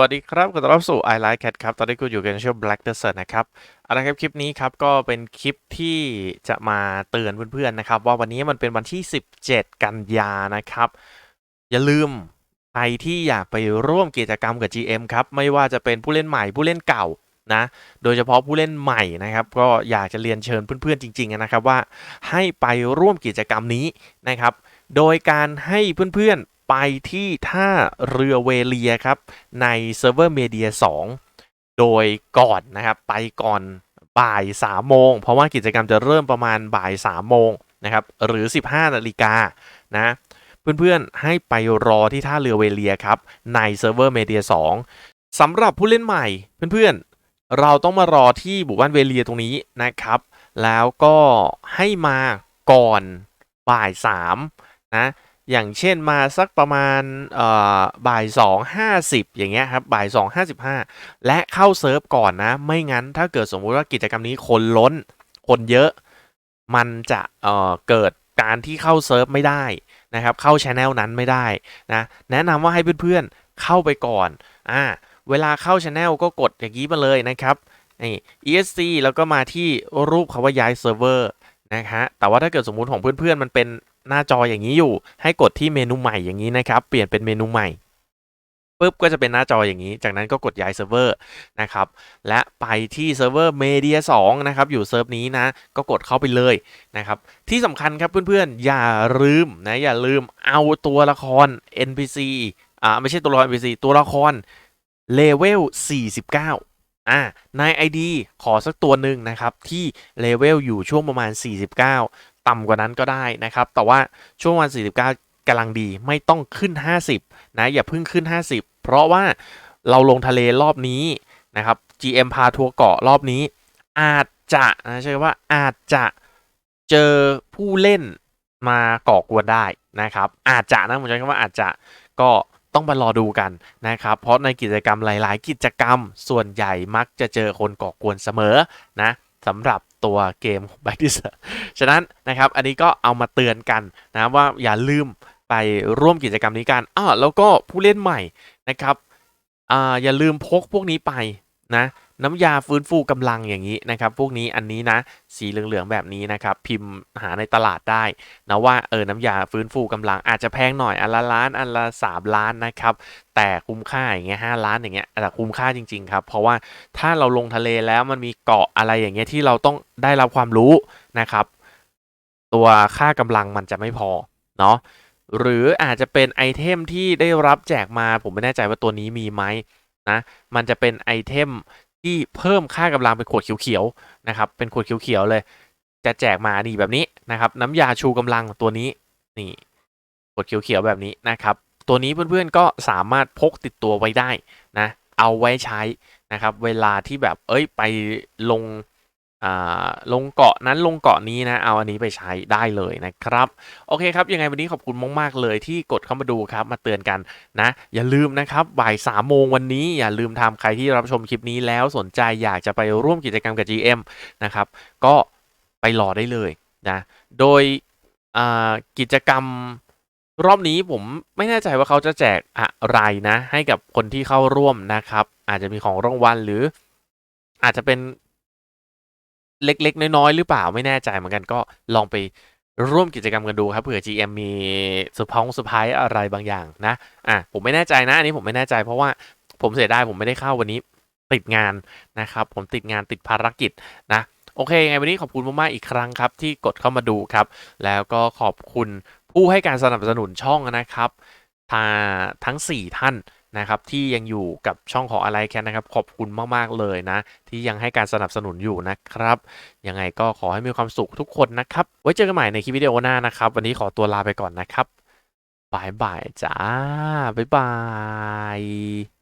วัสดีครับขอต้อนรับสู่ i Like Cat ครับ ตอนนี้คุณอยู่กันในช่วง Black Desert นะครับเอาละครับคลิปนี้ครับก็เป็นคลิปที่จะมาเตือนเพื่อนๆนะครับ ว่าวันนี้มันเป็นวันที่ 17 กันยานะครับ อย่าลืมใครที่อยากไปร่วมกิจกรรมกับ GM ครับ ไม่ว่าจะเป็นผู้เล่นใหม่ผู้เล่นเก่านะ โดยเฉพาะผู้เล่นใหม่นะครับ ก็อยากจะเรียนเชิญเพื่อนๆจริงๆนะครับว่าให้ไปร่วมกิจกรรมนี้นะครับ โดยการให้เพื่อนๆ ไปที่ท่าเรือเวเลียครับ ในเซิร์ฟเวอร์เมเดีย2โดยก่อนนะครับ ไปก่อนบ่าย3โมง เพราะว่ากิจกรรมจะเริ่มประมาณบ่าย3โมงนะครับ หรือ 15นาฬิกานะเพื่อนๆ ให้ไปรอที่ท่าเรือเวเลียครับ ในเซิร์ฟเวอร์เมเดีย2สำหรับผู้เล่นใหม่เพื่อนๆ เราต้องมารอที่บุบ้านเวเลียตรงนี้นะครับ แล้วก็ให้มาก่อนบ่าย3นะ อย่างเช่นมาสักประมาณบ่ายสองห้าสิบอย่างเงี้ยครับบ่ายสองห้าสิบห้าและเข้าเซิร์ฟก่อนนะ ไม่งั้นถ้าเกิดสมมุติว่ากิจกรรมนี้คนล้น คนเยอะ มันจะเเกิดการที่เข้าเซิร์ฟไม่ได้นะครับ เข้าช anel นั้นไม่ได้นะแนะนำว่าให้เพื่อนๆเข้าไปก่อนอ่าเวลาเข้าช anel ก็กดอย่างนี้มาเลยนะครับนี่ ESC แล้วก็มาที่รูปคาว่าย้ายเซิร์ฟเวอร์นะฮะแต่ว่าถ้าเกิดสมมุติของเพื่อนๆมันเป็น หน้าจออย่างนี้อยู่ ให้กดที่เมนูใหม่อย่างนี้นะครับ เปลี่ยนเป็นเมนูใหม่ปุ๊บก็จะเป็นหน้าจออย่างนี้ จากนั้นก็กดย้ายเซิร์ฟเวอร์นะครับ และไปที่เซิร์ฟเวอร์เมเดีย2นะครับ อยู่เซิร์ฟนี้นะ ก็กดเข้าไปเลยนะครับ ที่สำคัญครับเพื่อนๆ อย่าลืมนะ อย่าลืมเอาตัวละคร NPC อ่าไม่ใช่ตัวละคร NPC ตัวละครเลเวล 49อ่าใน ID ขอสักตัวหนึ่งนะครับ ที่เลเวลอยู่ช่วงประมาณ 49 ต่ำกว่านั้นก็ได้นะครับ แต่ว่าช่วงวัน 49กำลังดีไม่ต้องขึ้น 50 นะ อย่าเพิ่งขึ้น 50 เพราะว่าเราลงทะเลรอบนี้นะครับ GM พาทัวร์เกาะรอบนี้ อาจจะนะใช่ว่าอาจจะเจอผู้เล่นมาก่อกวนได้นะครับ อาจจะนะผมใช้คำว่าอาจจะก็ต้องมารอดูกันนะครับ เพราะในกิจกรรมหลาย ๆ กิจกรรมส่วนใหญ่มักจะเจอคนก่อกวนเสมอนะสำหรับ ตัวเกมแบ็กดิสฉะนั้นนะครับอันนี้ก็เอามาเตือนกันนะว่าอย่าลืมไปร่วมกิจกรรมนี้กันอ้อแล้วก็ผู้เล่นใหม่นะครับอ่าอย่าลืมพกพวกนี้ไปนะ น้ำยาฟื้นฟูกำลังอย่างนี้นะครับ พวกนี้อันนี้นะสีเหลืองๆแบบนี้นะครับ พิมพ์หาในตลาดได้นะว่าเออน้ำยาฟื้นฟูกำลังอาจจะแพงหน่อยอันละล้านอันละสามล้านนะครับ แต่คุ้มค่าอย่างเงี้ยห้าล้านอย่างเงี้ยแต่คุ้มค่าจริงๆครับ เพราะว่าถ้าเราลงทะเลแล้วมันมีเกาะอะไรอย่างเงี้ยที่เราต้องได้รับความรู้นะครับ ตัวค่ากำลังมันจะไม่พอเนาะหรืออาจจะเป็นไอเทมที่ได้รับแจกมาผมไม่แน่ใจว่าตัวนี้มีไหมนะ มันจะเป็นไอเทม ที่เพิ่มค่ากำลังเป็นขวดเขียวๆนะครับ เป็นขวดเขียวๆเลย จะแจกมานี่แบบนี้นะครับ น้ำยาชูกำลังตัวนี้นี่ขวดเขียวๆแบบนี้นะครับ ตัวนี้เพื่อนๆก็สามารถพกติดตัวไว้ได้นะ เอาไว้ใช้นะครับ เวลาที่แบบเอ้ยไปลง ลงเกาะนั้นลงเกาะนี้นะ เอาอันนี้ไปใช้ได้เลยนะครับ โอเคครับ ยังไงวันนี้ขอบคุณมาก ๆ เลยที่กดเข้ามาดูครับ มาเตือนกันนะ อย่าลืมนะครับ บ่ายสามโมงวันนี้ อย่าลืมทำใครที่รับชมคลิปนี้แล้วสนใจอยากจะไปร่วมกิจกรรมกับ GM นะครับ ก็ไปรอได้เลยนะ โดยอ่ากิจกรรมรอบนี้ผมไม่แน่ใจว่าเขาจะแจกอะไรนะ ให้กับคนที่เข้าร่วมนะครับ อาจจะมีของรางวัลหรืออาจจะเป็น เล็ก ๆ น้อย ๆ หรือเปล่าไม่แน่ใจเหมือนกันก็ลองไปร่วมกิจกรรมกันดูครับเผื่อ GM มีสุพองสุพายอะไรบางอย่างนะอะผมไม่แน่ใจนะอันนี้ผมไม่แน่ใจเพราะว่าผมเสียดายผมไม่ได้เข้าวันนี้ติดงานนะครับ ผมติดงานติดภารกิจนะโอเคไงวันนี้ขอบคุณมากๆอีกครั้งครับ ที่กดเข้ามาดูครับ แล้วก็ขอบคุณผู้ให้การสนับสนุนช่องนะครับทาทั้ง 4 ท่าน นะครับที่ยังอยู่กับช่องของอะไรแคนนะครับขอบคุณมากๆเลยนะ ที่ยังให้การสนับสนุนอยู่นะครับยังไงก็ขอให้มีความสุขทุกคนนะครับ ไว้เจอกันใหม่ในคลิปวิดีโอหน้านะครับ วันนี้ขอตัวลาไปก่อนนะครับบายบายจ้าบ๊ายบาย